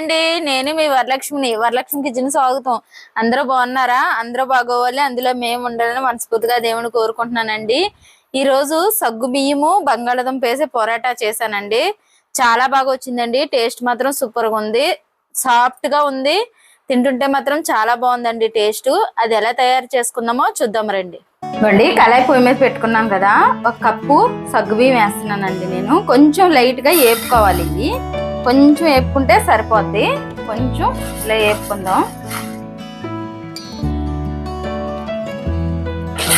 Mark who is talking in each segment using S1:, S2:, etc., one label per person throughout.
S1: అండి నేను మీ వరలక్ష్మిని వరలక్ష్మి కిచెన్ స్వాగతం. అందరూ బాగున్నారా? అందరూ బాగోవాలి. అందులో మేము ఉండాలని మనస్ఫూర్తిగా దేవుని కోరుకుంటున్నానండి. ఈ రోజు సగ్గు బియ్యము బంగాళాదుంప వేసి పొరాటా చేశానండి. చాలా బాగా వచ్చిందండి. టేస్ట్ మాత్రం సూపర్గా ఉంది. సాఫ్ట్గా ఉంది. తింటుంటే మాత్రం చాలా బాగుందండి టేస్ట్. అది ఎలా తయారు చేసుకుందామో చూద్దాం రండి. ఇవ్వండి కళాయి పొయ్యి మీద పెట్టుకున్నాం కదా. ఒక కప్పు సగ్గు బియ్యం వేస్తున్నానండి నేను. కొంచెం లైట్గా వేపుకోవాలి ఇవి. కొంచెం వేపుకుంటే సరిపోద్ది. కొంచెం ఇలా వేపుకుందాం.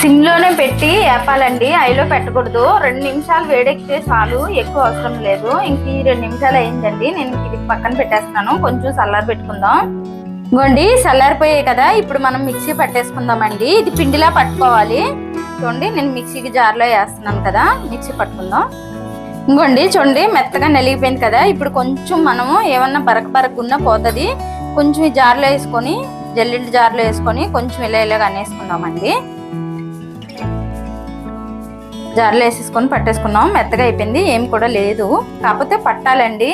S1: సిమ్లోనే పెట్టి వేపాలండి. ఐలో పెట్టకూడదు. రెండు నిమిషాలు వేడెక్కితే చాలు. ఎక్కువ అవసరం లేదు. ఇంక ఈ రెండు నిమిషాలు అయిందండి. నేను ఇది పక్కన పెట్టేస్తున్నాను కొంచెం చల్లారి పెట్టుకుందాం. ఇంకోండి చల్లారిపోయాయి కదా. ఇప్పుడు మనం మిక్సీ పట్టేసుకుందామండి. ఇది పిండిలా పట్టుకోవాలి. చూడండి నేను మిక్సీకి జార్లో వేస్తున్నాను కదా. మిక్సీ పట్టుకుందాం. ఇంకోండి చూడండి మెత్తగా నలిగిపోయింది కదా. ఇప్పుడు కొంచెం మనము ఏమన్నా బరక బరకు ఉన్నా పోతుంది. కొంచెం ఈ జార్లో వేసుకొని జల్లింటి జార్లో వేసుకొని కొంచెం ఇలా ఇలాగ అనేసుకుందామండి. జార్లో వేసేసుకొని పట్టేసుకున్నాం. మెత్తగా అయిపోయింది. ఏం కూడా లేదు. కాకపోతే పట్టాలండి.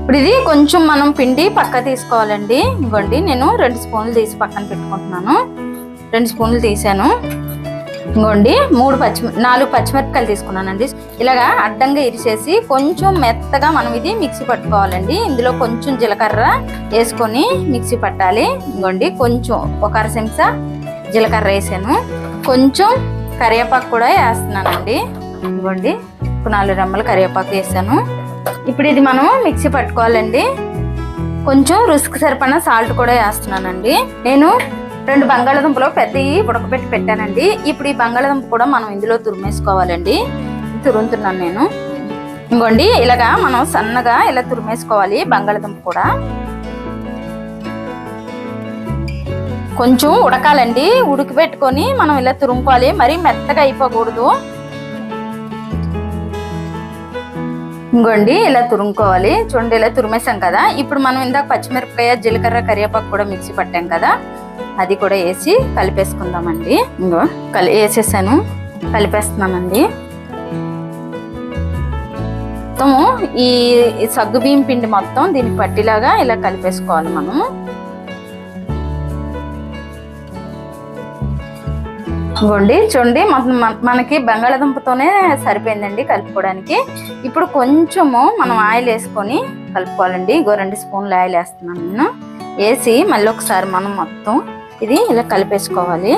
S1: ఇప్పుడు ఇది కొంచెం మనం పిండి పక్క తీసుకోవాలండి. ఇవ్వండి నేను రెండు స్పూన్లు తీసి పక్కన పెట్టుకుంటున్నాను. రెండు స్పూన్లు తీసాను. ఇంకోండి మూడు పచ్చి నాలుగు పచ్చిమిరపకాయలు తీసుకున్నానండి. ఇలాగా అడ్డంగా ఇరిచేసి కొంచెం మెత్తగా మనం ఇది మిక్సీ పట్టుకోవాలండి. ఇందులో కొంచెం జీలకర్ర వేసుకొని మిక్సీ పట్టాలి. ఇంకోండి కొంచెం ఒక అర చెంచా జీలకర్ర వేసాను. కొంచెం కరివేపాకు కూడా వేస్తున్నానండి. ఇంకోండి ఒక నాలుగు రెమ్మల కరివేపాకు వేసాను. ఇప్పుడు ఇది మనం మిక్సీ పట్టుకోవాలండి. కొంచెం రుసుకు సరిపడిన సాల్ట్ కూడా వేస్తున్నానండి. నేను రెండు బంగాళదుంపలు పెద్దవి ఉడకబెట్టి పెట్టానండి. ఇప్పుడు ఈ బంగాళదుంప కూడా మనం ఇందులో తురిమేసుకోవాలండి. తురుముతున్నాను నేను. ఇంకోండి ఇలాగా మనం సన్నగా ఇలా తురిమేసుకోవాలి బంగాళదుంప కూడా. కొంచెం ఉడకాలండి. ఉడికి పెట్టుకొని మనం ఇలా తురుముకోవాలి. మరీ మెత్తగా అయిపోకూడదు. ఇంకోండి ఇలా తురుముకోవాలి. చూడండి ఇలా తురిమేసాం కదా. ఇప్పుడు మనం ఇందాక పచ్చిమిరపకాయ జీలకర్ర కరివేపాకు కూడా మిక్సీ పట్టాం కదా. అది కూడా వేసి కలిపేసుకుందామండి. ఇంకో కలి వేసేసాను. కలిపేస్తున్నానండి మొత్తము ఈ సగ్గు బియ్యం పిండి మొత్తం దీనికి పట్టిలాగా ఇలా కలిపేసుకోవాలి మనం. ఇవ్వండి. చూడండి మనకి బంగాళాదుంపతోనే సరిపోయిందండి కలుపుకోవడానికి. ఇప్పుడు కొంచెము మనం ఆయిల్ వేసుకొని కలుపుకోవాలండి. ఇంకో రెండు స్పూన్లు ఆయిల్ వేస్తున్నాను నేను. వేసి మళ్ళీ ఒకసారి మనం మొత్తం ఇది ఇలా కలిపేసుకోవాలి.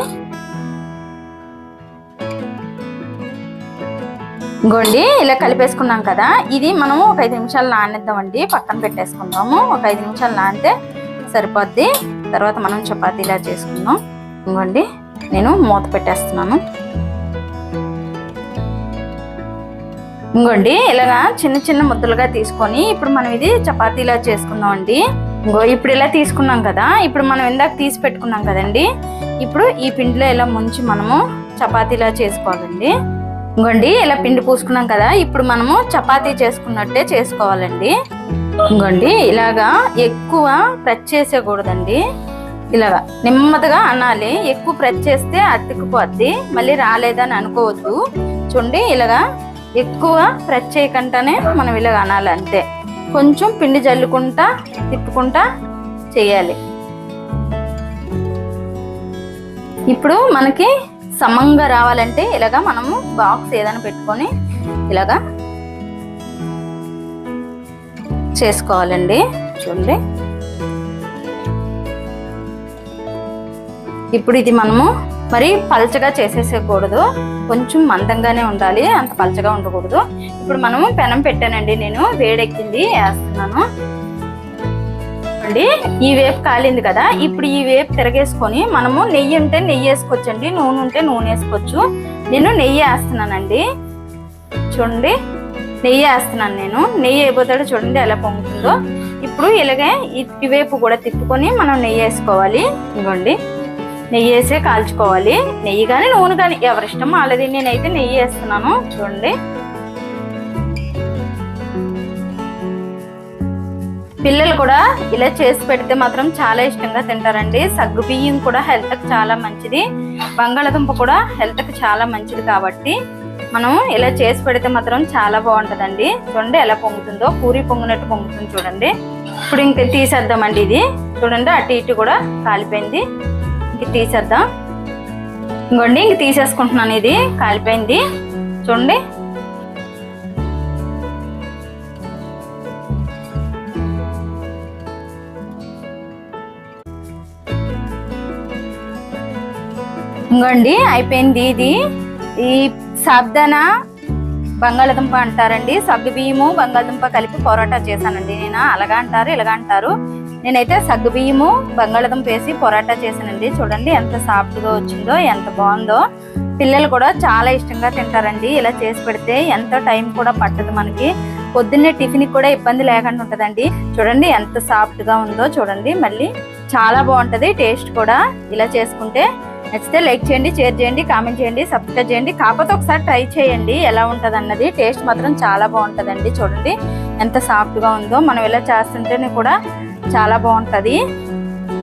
S1: ఇంకోండి ఇలా కలిపేసుకున్నాం కదా ఇది మనం ఒక ఐదు నిమిషాలు నానేద్దామండి పక్కన పెట్టేసుకుందాము. ఒక ఐదు నిమిషాలు నానితే సరిపోద్ది. తర్వాత మనం చపాతీ ఇలా చేసుకుందాం. ఇంకోండి నేను మూత పెట్టేస్తున్నాను. ఇంకోండి ఇలాగా చిన్న చిన్న ముద్దలుగా తీసుకొని ఇప్పుడు మనం ఇది చపాతీలా చేసుకుందాం అండి ఇంకో ఇప్పుడు ఇలా తీసుకున్నాం కదా ఇప్పుడు మనం ఇందాక తీసి పెట్టుకున్నాం కదండి. ఇప్పుడు ఈ పిండిలో ఇలా ముంచి మనము చపాతీలా చేసుకోవాలండి. ఇంకోండి ఇలా పిండి పూసుకున్నాం కదా ఇప్పుడు మనము చపాతీ చేసుకున్నట్టే చేసుకోవాలండి. ఇంకోండి ఇలాగా ఎక్కువ ప్రెస్ చేసేయకూడదండి. ఇలాగా నెమ్మదిగా అనాలి. ఎక్కువ ప్రెస్ చేస్తే అతికిపోద్ది మళ్ళీ రాలేదని అనుకోవద్దు. చూడండి ఇలాగా ఎక్కువ ప్రెస్ చేయకుండానే మనం ఇలాగ అనాలి అంతే కొంచెం పిండి జల్లుకుంటా తిప్పుకుంటా చేయాలి. ఇప్పుడు మనకి సమంగా రావాలంటే ఇలాగా మనము బాక్స్ ఏదైనా పెట్టుకొని ఇలాగా చేసుకోవాలండి. చూడండి. ఇప్పుడు ఇది మనము మరి పలచగా చేసేసేయకూడదు. కొంచెం మందంగానే ఉండాలి అంత పలచగా ఉండకూడదు. ఇప్పుడు మనము పెనం పెట్టానండి నేను వేడెక్కింది వేస్తున్నాను. అండి ఈ వేపు కాలింది కదా ఇప్పుడు ఈ వేపు తిరగేసుకొని మనము నెయ్యి ఉంటే నెయ్యి వేసుకోవచ్చండి నూనె ఉంటే నూనె వేసుకోవచ్చు. నేను నెయ్యి వేస్తున్నానండి. చూడండి నెయ్యి వేస్తున్నాను నేను. నెయ్యి అయిపోతాడు చూడండి ఎలా పొంగుతుందో. ఇప్పుడు ఇలాగే ఇటువైపు కూడా తిప్పుకొని మనం నెయ్యి వేసుకోవాలి. ఇవ్వండి. నెయ్యి వేసే కాల్చుకోవాలి. నెయ్యి కానీ నూనె కానీ ఎవరిష్టం వాళ్ళది. నేనైతే నెయ్యి వేస్తున్నాను. చూడండి. పిల్లలు కూడా ఇలా చేసి పెడితే మాత్రం చాలా ఇష్టంగా తింటారండి. సగ్గు బియ్యం కూడా హెల్త్కి చాలా మంచిది. బంగాళదుంప కూడా హెల్త్కి చాలా మంచిది కాబట్టి మనం ఇలా చేసి పెడితే మాత్రం చాలా బాగుంటుందండి. చూడండి ఎలా పొంగుతుందో. పూరి పొంగినట్టు పొంగుతుంది చూడండి. ఇప్పుడు ఇంక తీసేద్దామండి ఇది. చూడండి అటు ఇటు కూడా కాలిపోయింది. ఇంక తీసేద్దాం? ఇంకోండి ఇంక తీసేసుకుంటున్నాను ఇది. కాలిపోయింది. చూడండి. ఇంకోండి అయిపోయింది ఇది. ఈ సాబ్దాన బంగాళదుంప అంటారండి. సగ్గు బియ్యము బంగాళదుంప కలిపి పొరాటా చేశానండి నేను. అలాగా అంటారు ఇలాగా అంటారు. నేనైతే సగ్గుబియ్యము బంగాళదుంప వేసి పొరాటా చేశానండి. చూడండి ఎంత సాఫ్ట్గా వచ్చిందో ఎంత బాగుందో. పిల్లలు కూడా చాలా ఇష్టంగా తింటారండి. ఇలా చేసి పెడితే ఎంతో టైం కూడా పట్టదు మనకి. పొద్దున్నే టిఫిన్ కూడా ఇబ్బంది లేకుండా ఉంటుందండి. చూడండి ఎంత సాఫ్ట్గా ఉందో చూడండి. మళ్ళీ చాలా బాగుంటుంది టేస్ట్ కూడా. ఇలా చేసుకుంటే నచ్చితే లైక్ చేయండి షేర్ చేయండి కామెంట్ చేయండి సబ్స్క్రైబ్ చేయండి. కాకపోతే ఒకసారి ట్రై చేయండి ఎలా ఉంటుంది అన్నది టేస్ట్ మాత్రం చాలా బాగుంటుందండి. చూడండి ఎంత సాఫ్ట్గా ఉందో. మనం ఇలా చేస్తుంటేనే కూడా చాలా బాగుంటది.